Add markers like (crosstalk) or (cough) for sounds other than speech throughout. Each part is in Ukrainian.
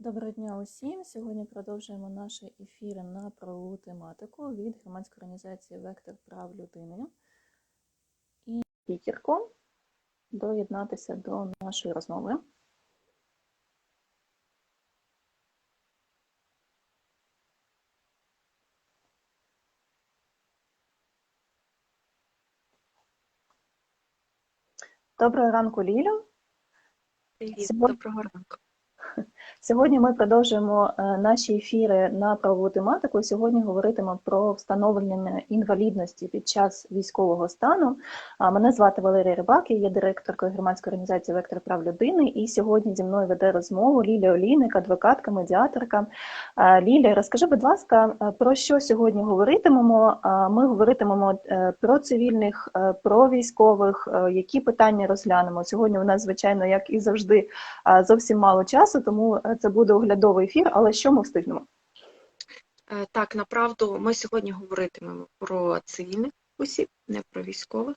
Доброго дня усім. Сьогодні продовжуємо наші ефіри на правову тематику від громадської організації Вектор прав людини. І спікерку доєднатися до нашої розмови. Доброго ранку, Лілю. Сьогодні- доброго ранку. (laughs) Сьогодні ми продовжуємо е, наші ефіри на правову тематику. Сьогодні говоритимемо про встановлення інвалідності під час військового стану. Мене звати Валерія Рибак, я є директоркою громадської організації Вектор прав людини. І сьогодні зі мною веде розмову Лілія Олійник, адвокатка, медіаторка. Лілія, розкажи, будь ласка, е, про що сьогодні говоритимемо? Ми говоритимемо е, про цивільних, про військових, які питання розглянемо. Сьогодні у нас, звичайно, як і завжди, зовсім мало часу, тому е, це буде оглядовий ефір. Але що ми встигнемо? Е, Так, направду, ми сьогодні говоритимемо про цивільних осіб, не про військових.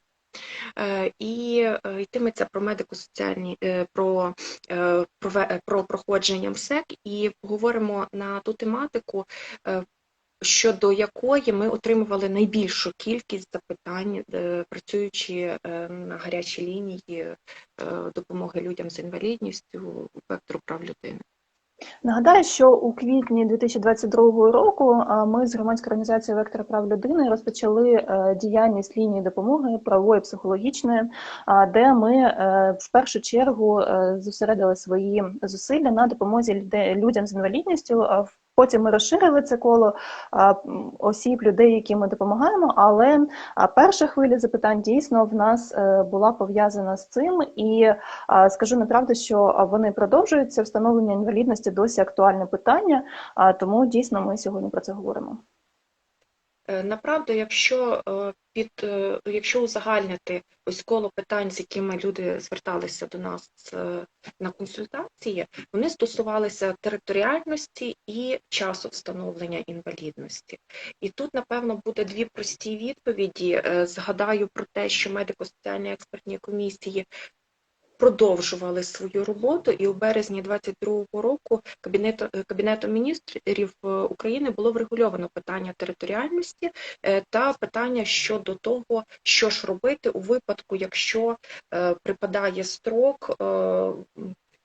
Е, І йтиметься про медико-соціальні про, про, про проходження МСЕК і поговоримо на ту тематику, щодо якої ми отримували найбільшу кількість запитань, е, працюючи е, на гарячій лінії е, допомоги людям з інвалідністю вектору прав людини. Нагадаю, що у квітні 2022 року ми з громадською організацією Вектор прав людини розпочали діяльність лінії допомоги правової психологічної, де ми в першу чергу зосередили свої зусилля на допомозі людям з інвалідністю. в- Потім ми розширили це коло осіб, людей, яким ми допомагаємо. Але перша хвиля запитань дійсно в нас е, була пов'язана з цим, і Скажу неправду, що вони продовжуються. Встановлення інвалідності досі актуальне питання, тому дійсно ми сьогодні про це говоримо. Е, Направду, якщо е, під е, якщо узагальнити ось коло питань, з якими люди зверталися до нас на консультації, вони стосувалися територіальності і часу встановлення інвалідності. І тут, напевно, буде дві прості відповіді. Згадаю про те, що медико-соціальні експертні комісії продовжували свою роботу, і у березні 2022 року Кабінету, Кабінетом міністрів е, України було врегульовано питання територіальності е, та питання щодо того, що ж робити у випадку, якщо е, припадає строк е,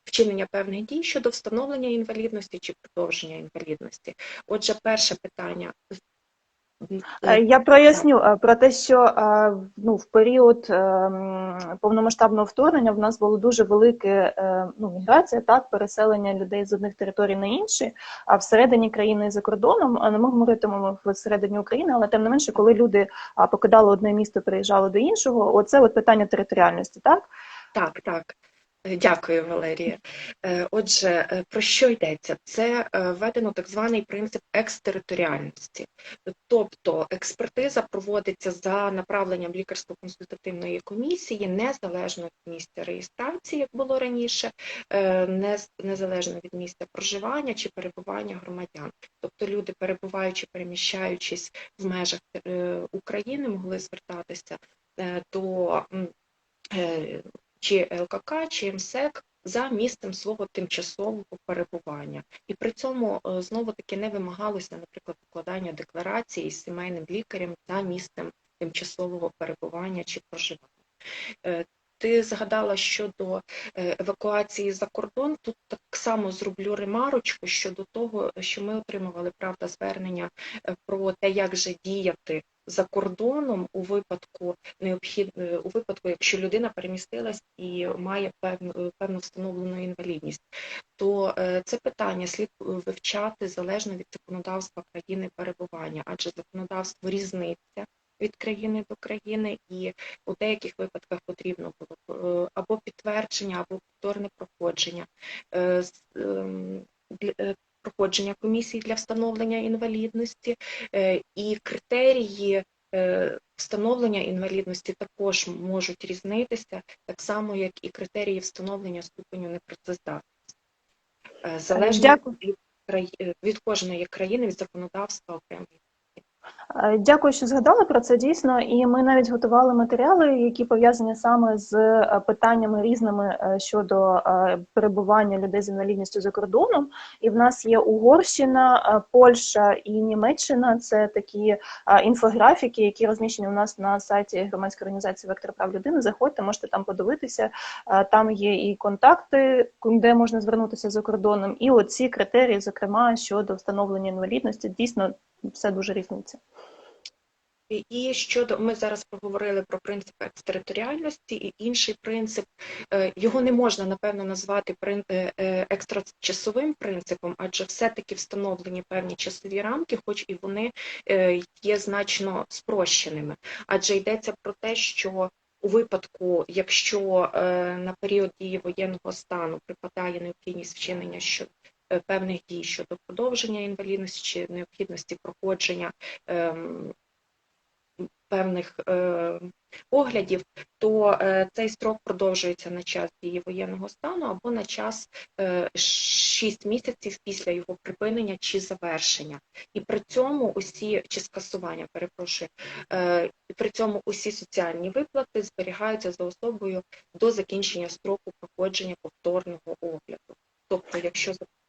вчинення певних дій щодо встановлення інвалідності чи продовження інвалідності. Отже, перше питання. Е, Я проясню е, про те, що е, ну, в період повномасштабного вторгнення в нас було дуже велике ну, міграція, так, переселення людей з одних територій на інші, а всередині країни і за кордоном, а не ми говоритимемо всередині України, але тим не менше, коли люди покидали одне місто, переїжджали до іншого, оце от питання територіальності, так? Так, так. Дякую, Валерія. Е, Отже, е, про що йдеться? Це е, введено так званий принцип екстериторіальності. Тобто експертиза проводиться за направленням лікарсько-консультативної комісії незалежно від місця реєстрації, як було раніше, незалежно від місця проживання чи перебування громадян. Тобто люди, перебуваючи, переміщаючись в межах України, могли звертатися до чи ЛКК, чи МСЕК за місцем свого тимчасового перебування. І при цьому е, знову таки не вимагалося, наприклад, укладання декларації з сімейним лікарем за місцем тимчасового перебування чи проживання. Е, Ти згадала щодо е, евакуації за кордон. Тут так само зроблю ремарочку щодо того, що ми отримували правда звернення про те, як же діяти за кордоном у випадку необхід е, у випадку, якщо людина перемістилась і має певну е, певну встановлену інвалідність, то е, це питання слід вивчати залежно від законодавства країни перебування, адже законодавство різниця від країни до країни, і у деяких випадках потрібно було або підтвердження, або повторне проходження. Ем, проходження комісії для встановлення інвалідності е, і критерії е, встановлення інвалідності також можуть різнитися, так само як і критерії встановлення ступеню непрацездатності. Е, Залежно від, від кожної країни, від законодавства окремо. Е, Дякую, що згадали про це дійсно. І ми навіть готували матеріали, які пов'язані саме з е, питаннями різними е, щодо перебування людей з інвалідністю за кордоном. І в нас є Угорщина, Польща і Німеччина. Це такі інфографіки, які розміщені у нас на сайті громадської організації Вектор прав людини. Заходьте, можете там подивитися. Там є і контакти, де можна звернутися за кордоном, і оці критерії, зокрема щодо встановлення інвалідності, дійсно все дуже різниця. І- щодо ми зараз проговорили про принцип екстериторіальності, і інший принцип е, його не можна напевно назвати е, е, екстрачасовим принципом, адже все-таки встановлені певні часові рамки, хоч і вони є значно спрощеними. Адже йдеться про те, що у випадку, якщо на період дії воєнного стану припадає необхідність вчинення е, певних дій щодо продовження інвалідності чи необхідності проходження ем, певних е, оглядів, то е, цей строк продовжується на час дії воєнного стану або на час е, 6 місяців після його припинення чи завершення. І при цьому усі чи скасування, перепрошую, е, при цьому усі соціальні виплати зберігаються за особою до закінчення строку проходження повторного огляду. Тобто, якщо Е,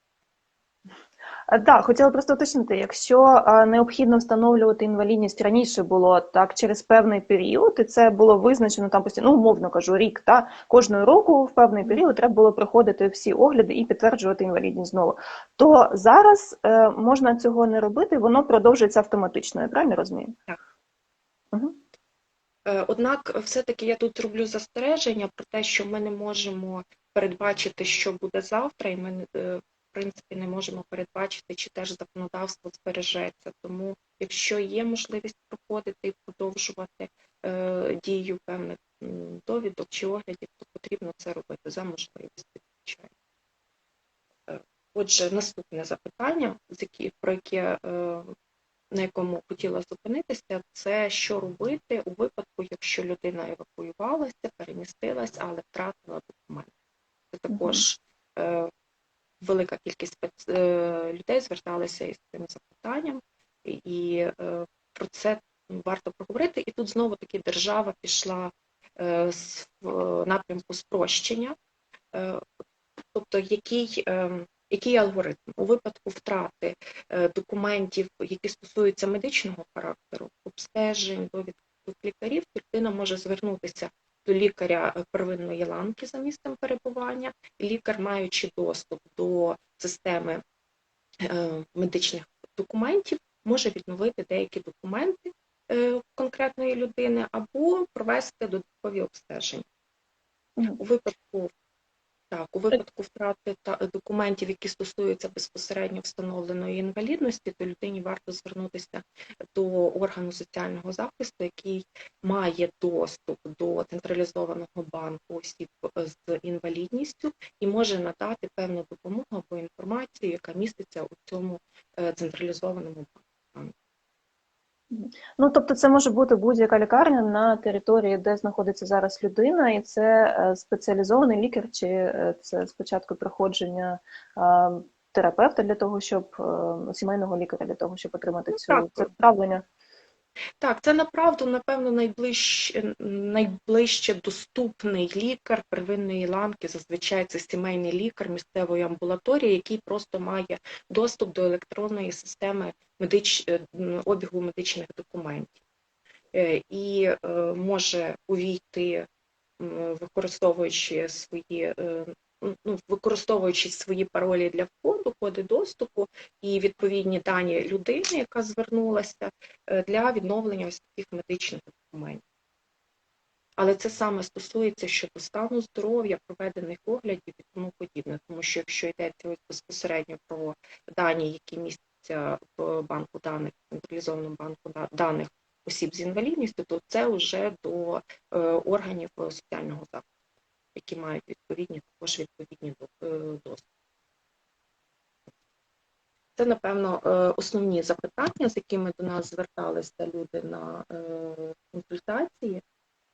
Так, хотіла просто уточнити, якщо е, необхідно встановлювати інвалідність раніше було так через певний період, і це було визначено там постійно, ну, умовно кажу, рік, та кожного року в певний період треба було проходити всі огляди і підтверджувати інвалідність знову. То зараз е, можна цього не робити, воно продовжується автоматично. Я правильно розумію? Так. Угу. Е, Однак, все-таки я тут роблю застереження про те, що ми не можемо передбачити, що буде завтра, і ми е, принципі не можемо передбачити, чи теж законодавство збережеться. Тому, якщо є можливість проходити і продовжувати е, дію певних довідок чи оглядів, то потрібно це робити за можливості. звичайно. Е, Отже, наступне запитання, з які, про яке е, на якому хотіла зупинитися, це що робити у випадку, якщо людина евакуювалася, перемістилась, але втратила документи. Це також е, велика кількість е, людей зверталися із цим запитанням, і- е, про це варто проговорити. І тут знову таки держава пішла е, з- напрямку спрощення, тобто який. який алгоритм у випадку втрати документів, які стосуються медичного характеру, обстежень, довідок лікарів, людина може звернутися до лікаря первинної ланки за місцем перебування, лікар, маючи доступ до системи е, медичних документів, може відновити деякі документи е, конкретної людини або провести додаткові обстеження. У випадку так, у випадку втрати та документів, які стосуються безпосередньо встановленої інвалідності, то людині варто звернутися до органу соціального захисту, який має доступ до централізованого банку осіб з інвалідністю і може надати певну допомогу або інформацію, яка міститься у цьому е, централізованому банку. Ну, тобто, це може бути будь-яка лікарня на території, де знаходиться зараз людина, і це е, спеціалізований лікар, чи е, це спочатку проходження е, терапевта для того, щоб сімейного лікаря для того, щоб отримати Ну, цю це вправлення. Так, це направду, напевно, найближче, найближче доступний лікар первинної ланки. Зазвичай це сімейний лікар місцевої амбулаторії, який просто має доступ до електронної системи медич... е, обігу медичних документів Е, і е, може увійти, використовуючи свої. Ну, використовуючи свої паролі для входу, коди доступу і відповідні дані людини, яка звернулася, е, для відновлення ось таких медичних документів. Але це саме стосується щодо стану здоров'я, проведених оглядів і тому подібне. Тому що якщо йдеться безпосередньо про дані, які містяться в банку даних, централізованому банку даних осіб з інвалідністю, то це вже до е, органів соціального захисту, які мають відповідні також відповідні до- е, доступ. Це, напевно, е, основні запитання, з якими до нас зверталися люди на е, консультації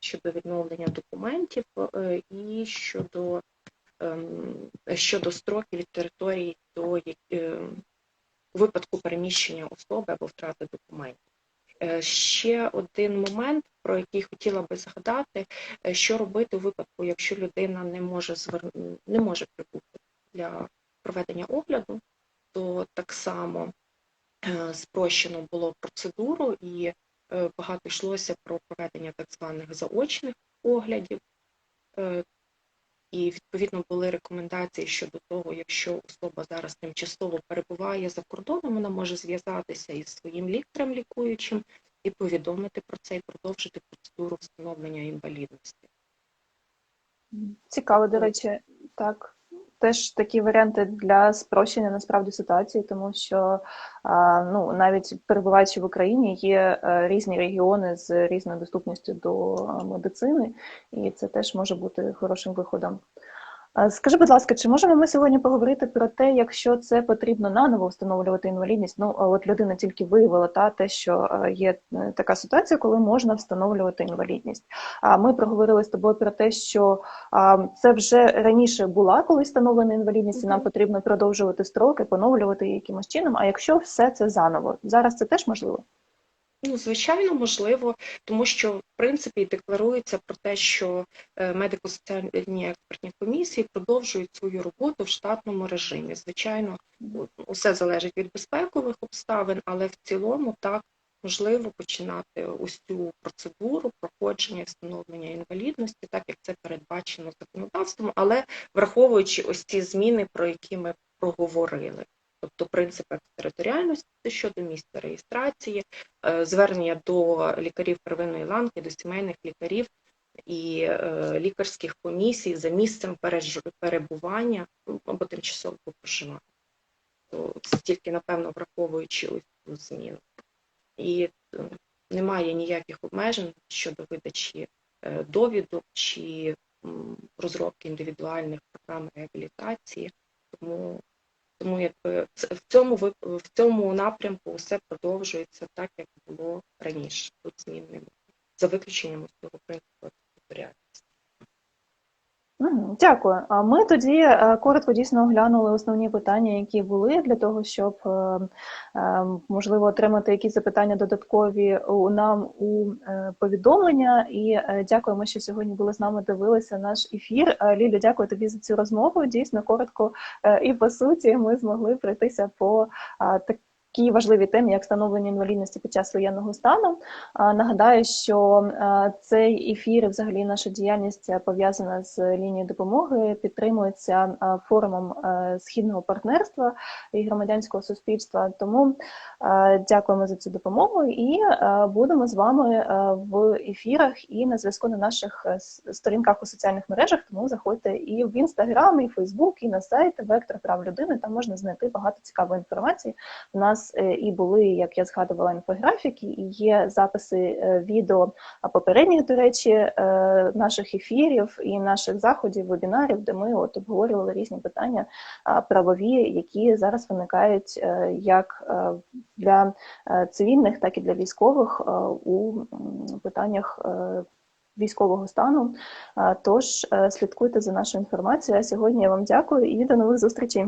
щодо відновлення документів е, і щодо, ем, щодо строків від території до випадку переміщення особи або втрати документів. Ще один момент, про який хотіла би згадати, що робити у випадку, якщо людина не може звер... не може прибути для проведення огляду, то так само е, спрощено було процедуру і е, багато йшлося про проведення так званих заочних оглядів. Е, І відповідно були рекомендації щодо того, якщо особа зараз тимчасово перебуває за кордоном, вона може зв'язатися із своїм лікарем лікуючим і повідомити про це і продовжити процедуру встановлення інвалідності. Цікаво, до речі, так. Теж такі варіанти для спрощення насправді ситуації, тому що ну, навіть перебуваючи в Україні, є е, різні регіони з різною доступністю до медицини, і це теж може бути хорошим виходом. Скажи, будь ласка, чи можемо ми сьогодні поговорити про те, якщо це потрібно наново встановлювати інвалідність? Ну, от людина тільки виявила та те, що е, є е, така ситуація, коли можна встановлювати інвалідність. А ми проговорили з тобою про те, що це вже раніше була колись встановлена інвалідність, і нам потрібно продовжувати строки, поновлювати її якимось чином. А якщо все це заново, зараз це теж можливо? Ну, звичайно, можливо, тому що в принципі декларується про те, що е, медико-соціальні експертні комісії продовжують свою роботу в штатному режимі. Звичайно, усе залежить від безпекових обставин, але в цілому так можливо починати цю процедуру проходження і встановлення інвалідності, так як це передбачено законодавством, але враховуючи ось ці зміни, про які ми проговорили. Тобто принцип екстериторіальності щодо місця реєстрації, е, звернення до лікарів первинної ланки, до сімейних лікарів і е, лікарських комісій за місцем перебування або тимчасового проживання. Це тільки, напевно, враховуючи ось цю зміну. І е, немає ніяких обмежень щодо видачі довідок чи розробки індивідуальних програм реабілітації. Тому тому якби в цьому в цьому напрямку все продовжується так, як було раніше. Тут змін немає. За виключенням цього принципу територіальності. Дякую. Ми тоді е, коротко дійсно оглянули основні питання, які були для того, щоб е, е, можливо отримати якісь запитання додаткові у нам у повідомлення. І дякуємо, що сьогодні були з нами. Дивилися наш ефір. Лілю, дякую тобі за цю розмову. Дійсно коротко і по суті ми змогли пройтися по а, такій важливій темі, як встановлення інвалідності під час воєнного стану. А, Нагадаю, що цей ефір, і взагалі наша діяльність е, пов'язана з лінією допомоги, підтримується форумом е, східного партнерства і громадянського суспільства. Тому е, дякуємо за цю допомогу і будемо з вами в ефірах і на зв'язку на наших сторінках у соціальних мережах. Тому заходьте і в інстаграм, і в Фейсбук, і на сайт Вектор прав людини. Там можна знайти багато цікавої інформації. У нас е, і були, як я згадувала, інфографіки, і є записи е, відео попередніх, до речі, е, наших ефірів і наших заходів, вебінарів, де ми от обговорювали різні питання правові, які зараз виникають як для цивільних, так і для військових у питаннях. Військового стану, тож слідкуйте за нашою інформацією. А сьогодні я вам дякую і до нових зустрічей.